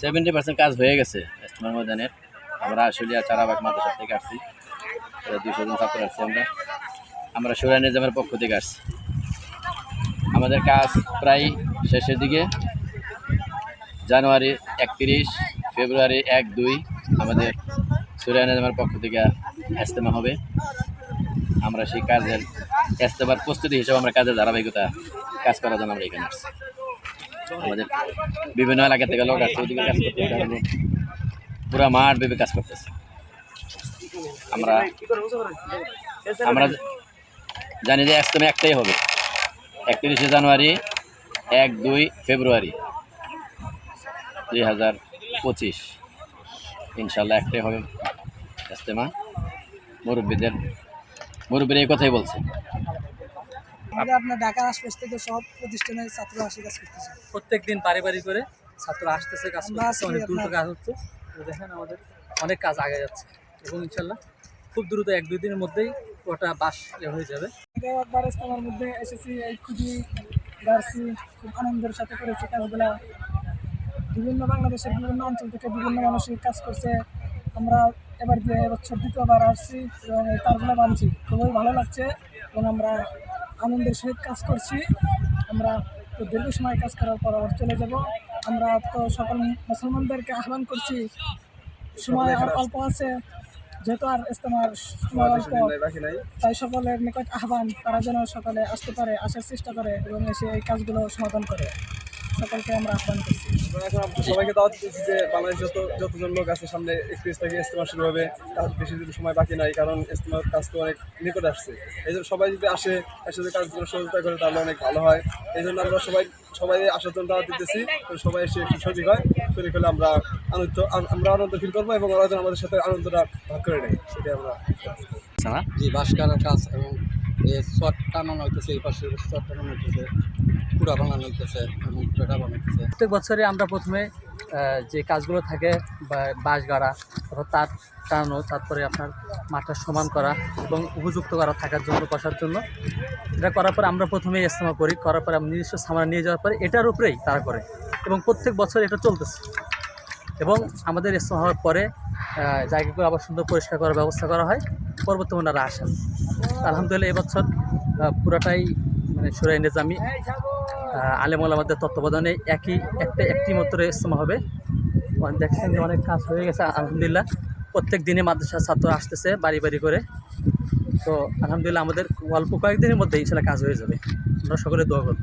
Seventy percent কাজ হয়ে গেছে ইস্তেমার ময়দানের আমরা আশুলিয়া চারাবাগ মাদ্রাসা থেকে আসছি। দুইশো জন ছাত্র আসছি আমরা। আমরা সুরাই নিজামের পক্ষ থেকে আসছি। আমাদের কাজ প্রায় শেষের দিকে। জানুয়ারি একত্রিশ, ফেব্রুয়ারি এক, দুই আমাদের সুরাই নিজামের পক্ষ থেকে ইস্তেমা হবে। আমরা সেই কাজের ইস্তেমার প্রস্তুতি হিসেবে আমরা কাজের ধারাবাহিকতা কাজ করার জন্য আমরা এখানে আসছি। আমাদের বিভিন্ন এলাকা থেকে লোক আসছে ওদিকে কাজ করতে কারণে পুরো মাঠ ভেবে কাজ করতেছে। আমরা আমরা জানি যে একদম একটাই হবে। একত্রিশে জানুয়ারি, এক, দুই ফেব্রুয়ারি দুই হাজার পঁচিশ। ইনশাল্লাহ একটাই হবে। ইস্তেমা মুরব্বীদের মুরব্বীরা এই কথাই বলছে। আমাদের আপনার ঢাকার আশপাশ থেকে সব প্রতিষ্ঠানের ছাত্র আসে কাজ করতেছে। প্রত্যেক দিন বাড়ি বাড়ি করে ছাত্র আসতেছে কাজ করতেছে অনেক দ্রুত কাজ হচ্ছে। তো দেখেন আমাদের অনেক কাজ আগে যাচ্ছে এবং ইনশাল্লাহ খুব দ্রুত এক দুই দিনের মধ্যেই ওটা বাস হয়ে যাবে। একবার ইস্তেমার মধ্যে এসেছি এই খুবই গার্সি খুব আনন্দের সাথে করেছি কাজগুলা বিভিন্ন বাংলাদেশের বিভিন্ন অঞ্চল থেকে বিভিন্ন মানুষই কাজ করছে। আমরা এবার দিয়ে এবছর দ্বিতীয়বার আসছি এবং এই তারগুলো বানছি। খুবই ভালো লাগছে এবং আমরা আনন্দের সহিত কাজ করছি। আমরা দীর্ঘ সময় কাজ করার পর আবার চলে যাব। আমরা তো সকল মুসলমানদেরকে আহ্বান করছি। সময় আর অল্প আছে, যেহেতু আর ইস্তেমার সময় অল্প, তাই সকলের নিকট আহ্বান, তারা যেন সকলে আসতে পারে, আসার চেষ্টা করে এবং এসে এই কাজগুলো সমাধান করে। সকলকে আমরা আহ্বান করছি। সবাইকে দাওয়াত দিচ্ছি যে বাংলাদেশ যত যতজন লোক আছে সামনে একত্রিশ থেকে ইস্তেমা শুরু হবে। তার বেশি দিন সময় বাকি নাই কারণ ইস্তেমার কাজ তো অনেক নিকট আসছে। এই জন্য সবাই যদি আসে একসাথে কাজগুলো সহযোগিতা করে তাহলে অনেক ভালো হয়। এই জন্য আমরা সবাই সবাই আসার জন্য দাওয়াত দিতেছি তো সবাই এসে একটু শরিক হয়। শরিক হলে আমরা আনন্দ আমরা আনন্দ ফিল করব এবং ওরা আমাদের সাথে আনন্দটা ভাগ করে নেয়। সেটাই আমরা জি বাঁশ কাজ এবং শট টানানো হইতেছে, এই পাশে শট টানানো হইতেছে, পুরা বানানো হইতেছে এবং বানাইতেছে প্রত্যেক বছরে আমরা প্রথমে যে কাজগুলো থাকে বাঁশ গাড়া অর্থাৎ তার টানানো তারপরে আপনার মাঠটা সমান করা এবং উপযুক্ত করা, থাকার জন্য, বসার জন্য, এটা করার পরে আমরা প্রথমে ইস্তেমা করি, করার পরে আমরা নিজস্ব সামান নিয়ে যাওয়ার পরে এটার উপরেই তারা করে এবং প্রত্যেক বছর এটা চলতেছে। এবং আমাদের ইস্তেমা হওয়ার পরে জায়গাগুলো আবার সুন্দর পরিষ্কার করার ব্যবস্থা করা হয়। পরবর্তী ওনারা আসেন। আলহামদুলিল্লাহ এবছর পুরাটাই মানে সুরাই নিজামি আলেম আমাদের তত্ত্বাবধানে একই একটা একটি মাত্র ইজতেমা হবে। অনেক দেখছেন যে অনেক কাজ হয়ে গেছে, আলহামদুলিল্লাহ। প্রত্যেক দিনে মাদ্রাসার ছাত্র আসতেছে বাড়ি বাড়ি করে। তো আলহামদুলিল্লাহ আমাদের অল্প কয়েকদিনের মধ্যে ইনশাল্লাহ কাজ হয়ে যাবে। আমরা সকলে দোয়া করব।